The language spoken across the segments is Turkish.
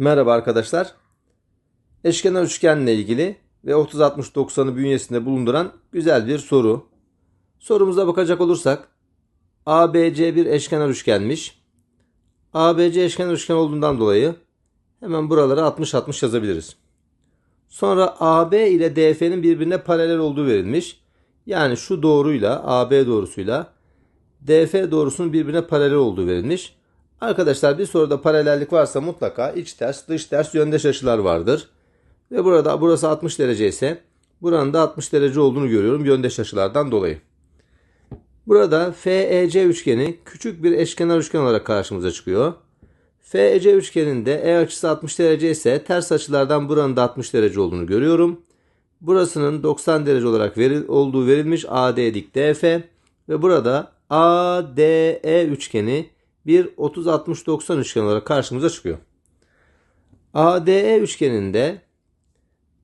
Merhaba arkadaşlar. Eşkenar üçgenle ilgili ve 30-60-90'ı bünyesinde bulunduran güzel bir soru. Sorumuza bakacak olursak ABC bir eşkenar üçgenmiş. ABC eşkenar üçgen olduğundan dolayı hemen buralara 60-60 yazabiliriz. Sonra AB ile DF'nin birbirine paralel olduğu verilmiş. Yani şu doğruyla AB doğrusuyla DF doğrusunun birbirine paralel olduğu verilmiş. Arkadaşlar bir soruda paralellik varsa mutlaka iç ters dış ters yöndeş açılar vardır. Ve burada burası 60 derece ise buranın da 60 derece olduğunu görüyorum yöndeş açılardan dolayı. Burada FEC üçgeni küçük bir eşkenar üçgen olarak karşımıza çıkıyor. FEC üçgeninde E açısı 60 derece ise ters açılardan buranın da 60 derece olduğunu görüyorum. Burasının 90 derece olarak veril, olduğu verilmiş AD dik DF ve burada ADE üçgeni bir 30-60-90 üçgen olarak karşımıza çıkıyor. ADE üçgeninde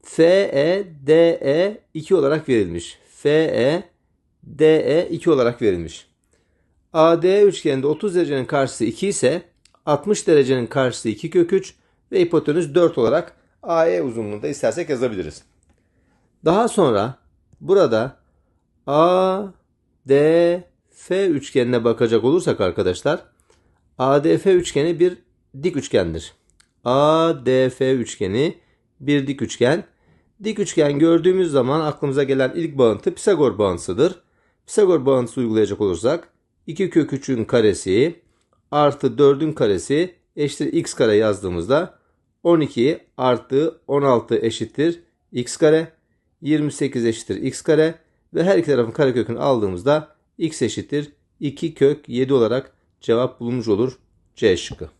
FEDE 2 olarak verilmiş. FEDE 2 olarak verilmiş. ADE üçgeninde 30 derecenin karşısı 2 ise 60 derecenin karşısı 2 kök 3 ve hipotenüs 4 olarak AE uzunluğunda istersek yazabiliriz. Daha sonra burada ADF üçgenine bakacak olursak arkadaşlar ADF üçgeni bir dik üçgendir. ADF üçgeni bir dik üçgen. Dik üçgen gördüğümüz zaman aklımıza gelen ilk bağıntı Pisagor bağıntısıdır. Pisagor bağıntısı uygulayacak olursak 2 kök 3'ün karesi artı 4'ün karesi eşittir x kare yazdığımızda 12 artı 16 eşittir x kare 28 eşittir x kare ve her iki tarafın karekökünü aldığımızda x eşittir 2 kök 7 olarak cevap bulunmuş olur C şıkkı.